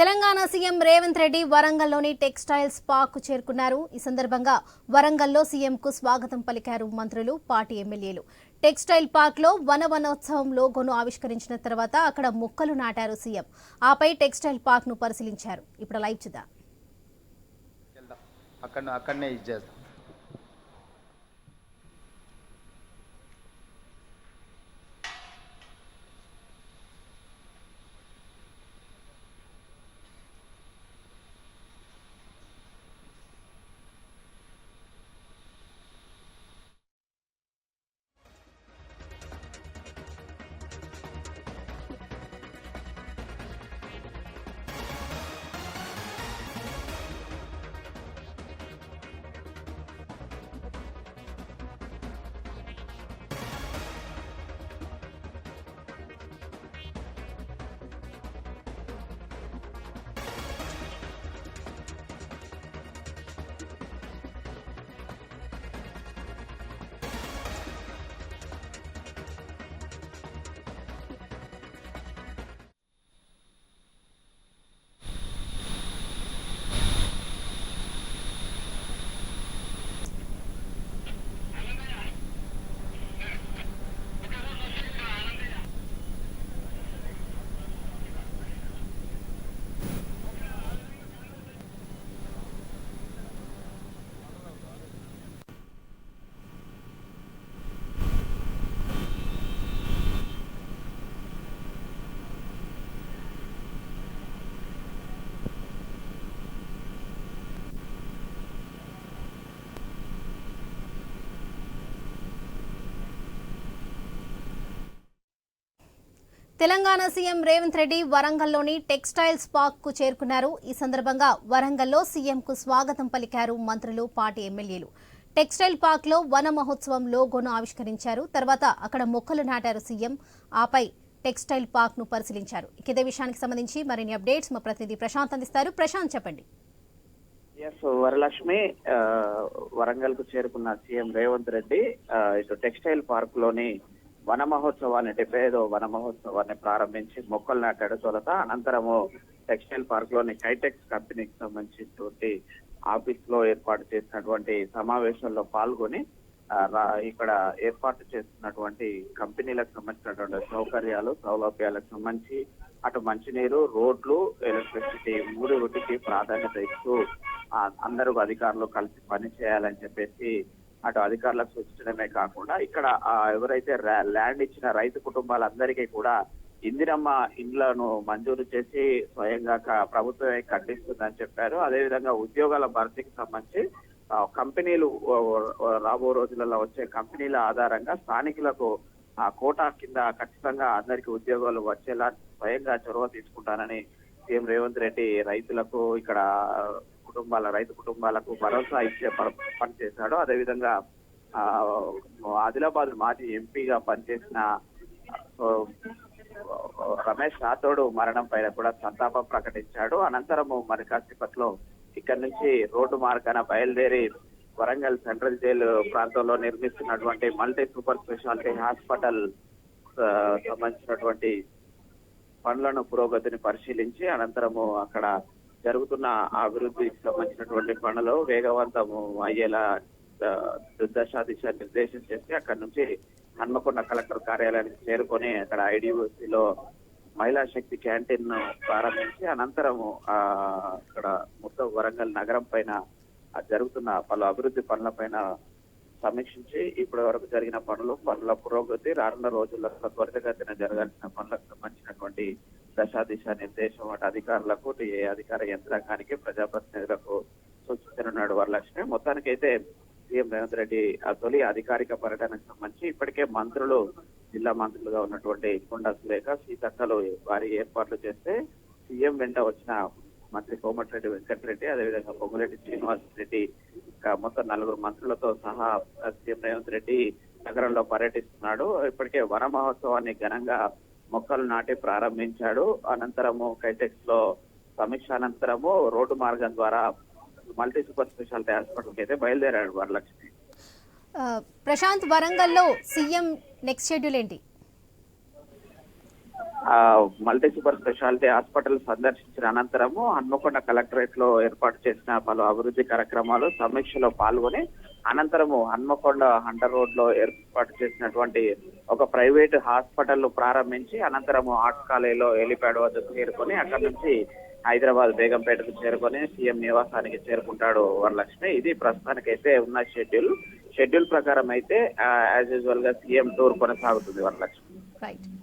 Telangana CM Revanth Reddy వరంగల్లోని textiles park చేరుకున్నారు. ఈ సందర్భంగా వరంగల్లో సీఎంకు స్వాగతం పలికారు మంత్రులు పార్టీ ఎమ్మెల్యేలు. టెక్స్టైల్ పార్క్లో వన వనోత్సవం లోగోను ఆవిష్కరించిన తర్వాత అక్కడ మొక్కలు నాటారు సీఎం. ఆపై టెక్స్టైల్ పార్క్ను పరిశీలించారు. ఇప్పుడు లైవ్ చూద్దాం. అక్కడ అక్కడనే తెలంగాణ సీఎం రేవంత్ రెడ్డి వరంగల్లోని టెక్స్టైల్స్ పార్క్కు చేరుకున్నారు. ఈ సందర్భంగా వరంగల్లో సీఎంకు స్వాగతం పలికారు మంత్రులు పార్టీ ఎమ్మెల్యేలు. టెక్స్టైల్ పార్క్లో వన మహోత్సవం లోగోను ఆవిష్కరించారు. తర్వాత అక్కడ మొక్కలు నాటారు సీఎం. ఆపై టెక్స్టైల్ పార్క్ను పరిశీలించారు ఇదే విషయానికి సంబంధించి మరిన్ని అప్డేట్స్ మా ప్రతినిధి ప్రశాంత్ అందిస్తారు. ప్రశాంత్ చెప్పండి. ఎస్ వరలక్ష్మి వరంగల్కు చేరుకున్న సీఎం రేవంత్ రెడ్డి ఇటు టెక్స్టైల్ పార్క్లోని వన మహోత్సవాన్ని డెబ్బై ఐదో వన మహోత్సవాన్ని ప్రారంభించి మొక్కలు నాటాడు తొలత అనంతరము టెక్స్టైల్ పార్క్లోని కైటెక్స్ కంపెనీకి సంబంధించినటువంటి ఆఫీస్లో ఏర్పాటు చేసినటువంటి సమావేశంలో పాల్గొని ఇక్కడ ఏర్పాటు చేస్తున్నటువంటి కంపెనీలకు సంబంధించినటువంటి సౌకర్యాలు సౌలభ్యాలకు సంబంధించి అటు మంచినీరు రోడ్లు ఎలక్ట్రిసిటీ మూడు వృత్తికి ప్రాధాన్యత ఇస్తూ అందరూ అధికారులు కలిసి పని చేయాలని చెప్పేసి అటు అధికారులకు సూచించడమే కాకుండా ఇక్కడ ఎవరైతే ల్యాండ్ ఇచ్చిన రైతు కుటుంబాలందరికీ కూడా ఇందిరమ్మ ఇండ్లను మంజూరు చేసి స్వయంగా ప్రభుత్వమే కట్టిస్తుందని చెప్పారు. అదేవిధంగా ఉద్యోగాల భర్తీకి సంబంధించి కంపెనీలు రాబో రోజులలో వచ్చే కంపెనీల ఆధారంగా స్థానికులకు ఆ కోటా కింద ఖచ్చితంగా అందరికీ ఉద్యోగాలు వచ్చేలా స్వయంగా చొరవ తీసుకుంటానని సీఎం రేవంత్ రెడ్డి రైతులకు ఇక్కడ కుటుంబాల రైతు కుటుంబాలకు భరోసా ఇచ్చే ప- పని చేశాడు అదేవిధంగా ఆ, ఆదిలాబాద్ మాజీ ఎంపీగా పనిచేసిన రమేష్ రాథోడ్ మరణం పైన కూడా సంతాపం ప్రకటించాడు. అనంతరము మరి కాసేపట్లో ఇక్కడి నుంచి రోడ్డు మార్గాన బయలుదేరి వరంగల్ సెంట్రల్ జైలు ప్రాంతంలో నిర్మిస్తున్నటువంటి మల్టీ సూపర్ స్పెషాలిటీ హాస్పిటల్ సంబంధించినటువంటి పనులను పురోగతిని పరిశీలించి అనంతరము అక్కడ జరుగుతున్న అభివృద్ధికి సంబంధించినటువంటి పనులు వేగవంతం అయ్యేలా ఆ, దశ దిశ నిర్దేశం చేసి అక్కడి నుంచి హన్మకొండ కలెక్టర్ కార్యాలయానికి చేరుకొని అక్కడ ఐడిఓసిలో మహిళా శక్తి క్యాంటీన్ను ప్రారంభించి అనంతరము ఆ అక్కడ మొత్తం వరంగల్ నగరం పైన జరుగుతున్న పలు అభివృద్ధి పనుల పైన సమీక్షించి ఇప్పటి వరకు జరిగిన పనులు పనుల పురోగతి రానున్న రోజుల్లో త్వరితగతిన జరగాల్సిన పనులకు సంబంధించినటువంటి దశా దిశ నిర్దేశం అటు అధికారులకు అధికార యంత్రాంగానికి ప్రజాప్రతినిధులకు సూచించనున్నాడు వరలక్ష్మి. మొత్తానికైతే సీఎం రేవంత్ రెడ్డి ఆ తొలి అధికారిక పర్యటనకు సంబంధించి ఇప్పటికే మంత్రులు జిల్లా మంత్రులుగా ఉన్నటువంటి కొండా సురేఖ సీతక్కలు వారి ఏర్పాట్లు చేస్తే సీఎం వెంట వచ్చిన మంత్రి కోమటిరెడ్డి వెంకటరెడ్డి అదేవిధంగా పొంగురెడ్డి శ్రీనివాస్ రెడ్డి ఇంకా మొత్తం నలుగురు మంత్రులతో సహా సీఎం రేవంత్ రెడ్డి నగరంలో పర్యటిస్తున్నాడు. ఇప్పటికే వన మహోత్సవాన్ని ఘనంగా మొక్కలు నాటి ప్రారంభించాడు. అనంతరము కైటెక్స్లో సమీక్ష అనంతరము రోడ్డు మార్గం ద్వారా మల్టీ సూపర్ స్పెషాలిటీ హాస్పిటల్కి అయితే బయలుదేరాడు వరలక్ష్మి. ప్రశాంత్ వరంగల్లో సీఎం నెక్స్ట్ షెడ్యూల్ ఏంటి? మల్టీ సూపర్ స్పెషాలిటీ హాస్పిటల్ సందర్శించిన అనంతరము హన్మకొండ కలెక్టరేట్లో ఏర్పాటు చేసిన పలు అభివృద్ధి కార్యక్రమాలు సమీక్షలో పాల్గొని అనంతరము హన్మకొండ హంటర్ రోడ్లో ఏర్పాటు చేసినటువంటి ఒక ప్రైవేట్ హాస్పిటల్ ప్రారంభించి అనంతరము ఆర్ట్స్ కాలేజీలో హెలిప్యాడ్ వద్దకు చేరుకొని అక్కడ నుంచి హైదరాబాద్ బేగంపేటకు చేరుకొని సీఎం నివాసానికి చేరుకుంటాడు వరలక్ష్మి. ఇది ప్రస్తుతానికైతే ఉన్న షెడ్యూల్. షెడ్యూల్ ప్రకారం అయితే యాజ్ యూజువల్గా సీఎం టూర్ కొనసాగుతుంది వరలక్ష్మి.